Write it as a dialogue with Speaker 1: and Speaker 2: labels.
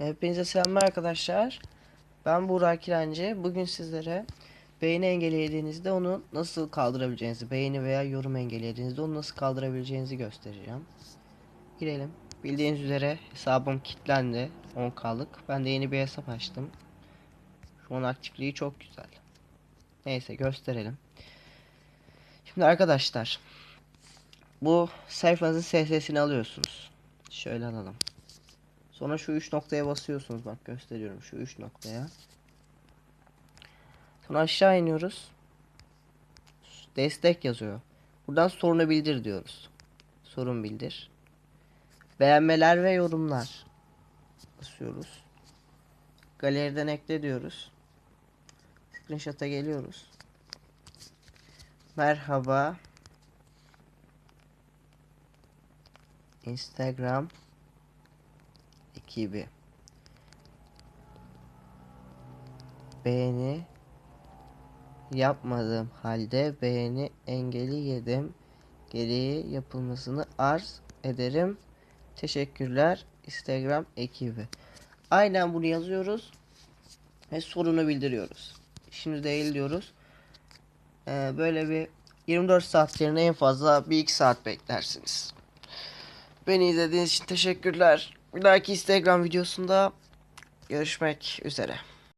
Speaker 1: Hepinize selamlar arkadaşlar. Ben Burak Kirencı. Bugün sizlere beğeni engellediğinizde onu nasıl kaldırabileceğinizi, beğeni veya yorum engellediğinizde onu nasıl kaldırabileceğinizi göstereceğim. Girelim. Bildiğiniz üzere hesabım kilitlendi. 10k'lık. Ben de yeni bir hesap açtım. Şu an aktifliği çok güzel. Neyse gösterelim. Şimdi arkadaşlar bu sayfanızın SS'sini alıyorsunuz. Şöyle alalım. Sonra şu üç noktaya basıyorsunuz. Bak gösteriyorum şu üç noktaya. Sonra aşağı iniyoruz. Destek yazıyor. Buradan sorunu bildir diyoruz. Sorun bildir. Beğenmeler ve yorumlar. Basıyoruz. Galeriden ekle diyoruz. Screenshot'a geliyoruz. Merhaba. Instagram ekibi. Beğeni yapmadığım halde beğeni engeli yedim. Gereği yapılmasını arz ederim. Teşekkürler Instagram ekibi. Aynen bunu yazıyoruz ve sorunu bildiriyoruz. Şimdi değil diyoruz. Ee, böyle bir 24 saat yerine en fazla 1-2 saat beklersiniz. Beni izlediğiniz için teşekkürler. Bir dahaki Instagram videosunda görüşmek üzere.